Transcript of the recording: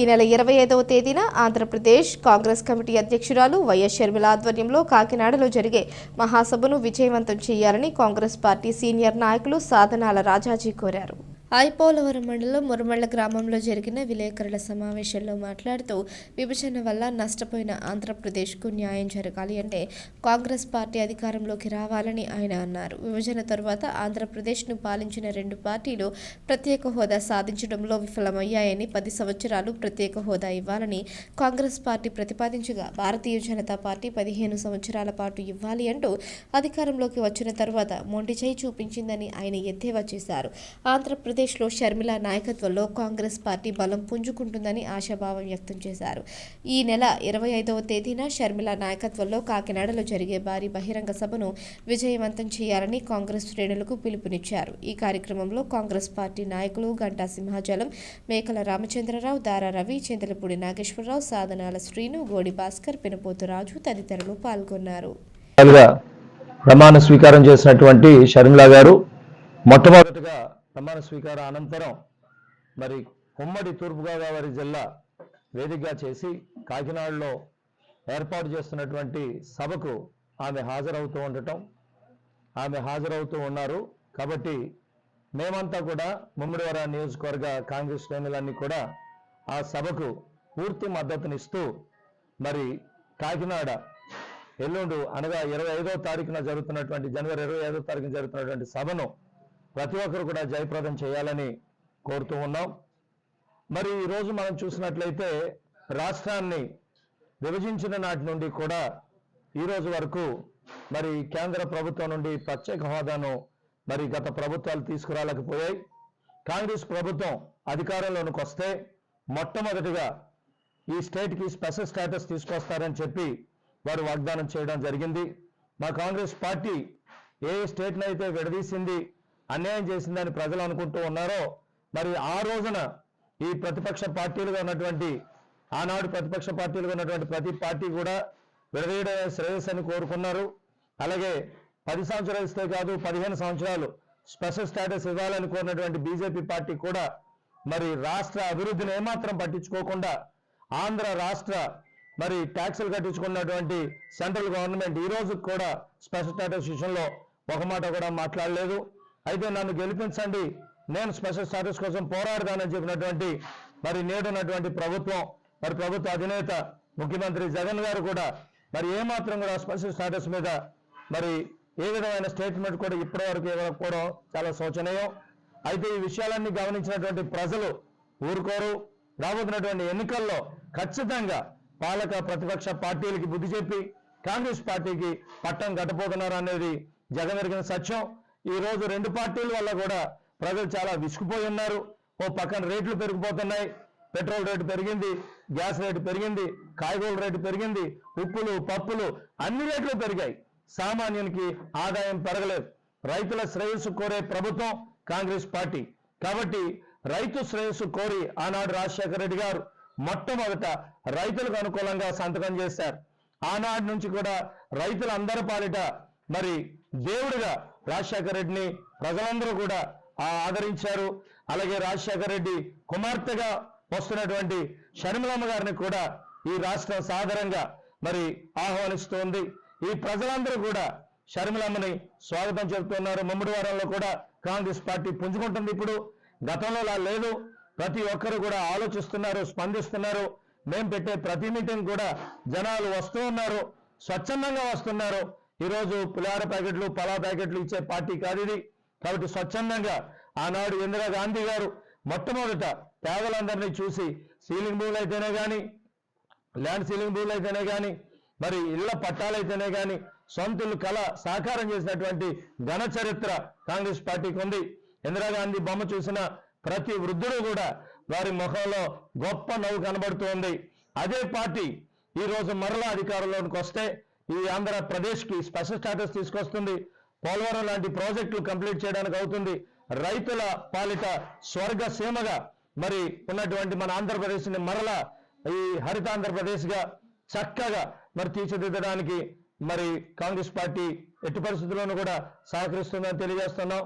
ఈ నెల ఇరవై ఐదవ తేదీన ఆంధ్రప్రదేశ్ కాంగ్రెస్ కమిటీ అధ్యక్షురాలు వైఎస్ షర్మిల ఆధ్వర్యంలో కాకినాడలో జరిగే మహాసభను విజయవంతం చేయాలని కాంగ్రెస్ పార్టీ సీనియర్ నాయకులు సాధనాల రాజాజీ కోరారు. ఐపోలవరం మండలం మురమళ్ళ గ్రామంలో జరిగిన విలేకరుల సమావేశంలో మాట్లాడుతూ విభజన వల్ల నష్టపోయిన ఆంధ్రప్రదేశ్కు న్యాయం జరగాలి అంటే కాంగ్రెస్ పార్టీ అధికారంలోకి రావాలని ఆయన అన్నారు. విభజన తర్వాత ఆంధ్రప్రదేశ్ను పాలించిన రెండు పార్టీలు ప్రత్యేక హోదా సాధించడంలో విఫలమయ్యాయని పది సంవత్సరాలు ప్రత్యేక హోదా ఇవ్వాలని కాంగ్రెస్ పార్టీ ప్రతిపాదించగా భారతీయ జనతా పార్టీ పదిహేను సంవత్సరాల పాటు ఇవ్వాలి అంటూ అధికారంలోకి వచ్చిన తర్వాత మొండి చేయి చూపించిందని ఆయన ఎద్దేవా చేశారు. ఆంధ్రప్రదేశ్లో షర్మిల నాయకత్వంలో కాంగ్రెస్ పార్టీ బలం పుంజుకుంటుందని ఆశాభావం వ్యక్తం చేశారు. ఈ నెల ఇరవై ఐదవ తేదీన షర్మిల నాయకత్వంలో కాకినాడలో జరిగే భారీ బహిరంగ సభను విజయవంతం చేయాలని కాంగ్రెస్ శ్రేణులకు పిలుపునిచ్చారు. ఈ కార్యక్రమంలో కాంగ్రెస్ పార్టీ నాయకులు గంటా సింహాచలం మేకల రామచంద్రరావు దారా రవి చింతలపూడి నాగేశ్వరరావు సాధనాల శ్రీను గోడి భాస్కర్ పినపోతు రాజు తదితరులు పాల్గొన్నారు. ప్రమాణ స్వీకారం చేసినటువంటి షర్మిల గారు మొట్టమొదటిగా ప్రమాణ స్వీకార అనంతరం మరి ఉమ్మడి తూర్పుగోదావరి జిల్లా వేదికగా చేసి కాకినాడలో ఏర్పాటు చేస్తున్నటువంటి సభకు ఆమె హాజరవుతూ ఉండటం ఆమె హాజరవుతూ ఉన్నారు. కాబట్టి మేమంతా కూడా ముమ్మడివర నియోజకవర్గ కాంగ్రెస్ శ్రేణులన్నీ కూడా ఆ సభకు పూర్తి మద్దతునిస్తూ మరి కాకినాడ ఎల్లుండు అనగా ఇరవై ఐదో తారీఖున జరుగుతున్నటువంటి జనవరి ఇరవై ఐదో తారీఖున జరుగుతున్నటువంటి సభను ప్రతి ఒక్కరు కూడా జయప్రదం చేయాలని కోరుతూ ఉన్నాం. మరి ఈరోజు మనం చూసినట్లయితే రాష్ట్రాన్ని విభజించిన నాటి నుండి కూడా ఈరోజు వరకు మరి కేంద్ర ప్రభుత్వం నుండి ప్రత్యేక హోదాను మరి గత ప్రభుత్వాలు తీసుకురాలేకపోయాయి. కాంగ్రెస్ ప్రభుత్వం అధికారంలోనికి వస్తే మొట్టమొదటిగా ఈ స్టేట్కి స్పెషల్ స్టేటస్ తీసుకొస్తారని చెప్పి వారు వాగ్దానం చేయడం జరిగింది. మా కాంగ్రెస్ పార్టీ ఏ స్టేట్నైతే విడదీసింది అన్యాయం చేసిందని ప్రజలు అనుకుంటూ ఉన్నారో మరి ఆ రోజున ఈ ప్రతిపక్ష పార్టీలుగా ఉన్నటువంటి ఆనాడు ప్రతిపక్ష పార్టీలుగా ఉన్నటువంటి ప్రతి పార్టీ కూడా విడదీయడం శ్రేయస్ అని కోరుకున్నారు. అలాగే పది సంవత్సరాలు ఇస్తే కాదు పదిహేను సంవత్సరాలు స్పెషల్ స్టేటస్ ఇవ్వాలని కోరినటువంటి బీజేపీ పార్టీ కూడా మరి రాష్ట్ర అభివృద్ధిని ఏమాత్రం పట్టించుకోకుండా ఆంధ్ర రాష్ట్ర మరి ట్యాక్సులు కట్టించుకున్నటువంటి సెంట్రల్ గవర్నమెంట్ ఈ రోజు కూడా స్పెషల్ స్టేటస్ విషయంలో ఒక మాట కూడా మాట్లాడలేదు. అయితే నన్ను గెలిపించండి. నేను స్పెషల్ స్టాటస్ కోసం పోరాడదానని చెప్పినటువంటి మరి నేడున్నటువంటి ప్రభుత్వం మరి ప్రభుత్వ అధినేత ముఖ్యమంత్రి జగన్ గారు కూడా మరి ఏమాత్రం కూడా స్పెషల్ స్టాటస్ మీద మరి ఏ విధమైన స్టేట్మెంట్ కూడా ఇప్పటివరకు ఇవ్వకపోవడం చాలా శోచనీయం. అయితే ఈ విషయాలన్నీ గమనించినటువంటి ప్రజలు ఊరుకోరు. రాబోతున్నటువంటి ఎన్నికల్లో ఖచ్చితంగా పాలక ప్రతిపక్ష పార్టీలకి బుద్ధి చెప్పి కాంగ్రెస్ పార్టీకి పట్టం గట్టపోతున్నారు అనేది జగన్ జరిగిన సత్యం. ఈ రోజు రెండు పార్టీల వల్ల కూడా ప్రజలు చాలా విసుకుపోయి ఉన్నారు. ఓ పక్కన రేట్లు పెరిగిపోతున్నాయి. పెట్రోల్ రేటు పెరిగింది గ్యాస్ రేటు పెరిగింది కాయగూరల రేటు పెరిగింది ఉప్పులు పప్పులు అన్ని రేట్లు పెరిగాయి. సామాన్యునికి ఆదాయం పెరగలేదు. రైతుల శ్రేయస్సు కోరే ప్రభుత్వం కాంగ్రెస్ పార్టీ. కాబట్టి రైతు శ్రేయస్సు కోరి ఆనాడు రాజశేఖర రెడ్డి గారు మొట్టమొదట రైతులకు అనుకూలంగా సంతకం చేశారు. ఆనాటి నుంచి కూడా రైతులందరి పాలిట మరి దేవుడిగా రాజశేఖర రెడ్డిని ప్రజలందరూ కూడా ఆదరించారు. అలాగే రాజశేఖర రెడ్డి కుమార్తెగా వస్తున్నటువంటి షర్మిలమ్మ గారిని కూడా ఈ రాష్ట్రం సాధారణంగా మరి ఆహ్వానిస్తోంది. ఈ ప్రజలందరూ కూడా షర్మిలమ్మని స్వాగతం చెబుతున్నారు. ముమ్మడి వారంలో కూడా కాంగ్రెస్ పార్టీ పుంజుకుంటుంది ఇప్పుడు. గతంలో అలా లేదు. ప్రతి ఒక్కరు కూడా ఆలోచిస్తున్నారు స్పందిస్తున్నారు. మేము పెట్టే ప్రతి మీటింగ్ కూడా జనాలు వస్తూ ఉన్నారు స్వచ్ఛందంగా వస్తున్నారు. ఈరోజు పులిహార ప్యాకెట్లు పలా ప్యాకెట్లు ఇచ్చే పార్టీ కాదు ఇది. కాబట్టి స్వచ్ఛందంగా ఆనాడు ఇందిరాగాంధీ గారు మొట్టమొదట పేదలందరినీ చూసి సీలింగ్ భూములు అయితేనే కానీ ల్యాండ్ సీలింగ్ భూములు అయితేనే కానీ మరి ఇళ్ళ పట్టాలైతేనే కానీ సొంత ఇల్లు కళ సాకారం చేసినటువంటి ఘన చరిత్ర కాంగ్రెస్ పార్టీకి ఉంది. ఇందిరాగాంధీ బొమ్మ చూసిన ప్రతి వృద్ధుడు కూడా వారి ముఖంలో గొప్ప నవ్వు కనబడుతోంది అదే పార్టీ ఈరోజు మరలా అధికారంలోకి వస్తే ఈ ఆంధ్రప్రదేశ్కి స్పెషల్ స్టాటస్ తీసుకొస్తుంది. పోలవరం లాంటి ప్రాజెక్టులు కంప్లీట్ చేయడానికి అవుతుంది. రైతుల పాలిట స్వర్గ సీమగా మరి ఉన్నటువంటి మన ఆంధ్రప్రదేశ్ని మరలా ఈ హరిత ఆంధ్రప్రదేశ్గా చక్కగా మరి తీర్చిదిద్దడానికి మరి కాంగ్రెస్ పార్టీ ఎట్టి పరిస్థితుల్లోనూ కూడా సహకరిస్తుందని తెలియజేస్తున్నాం.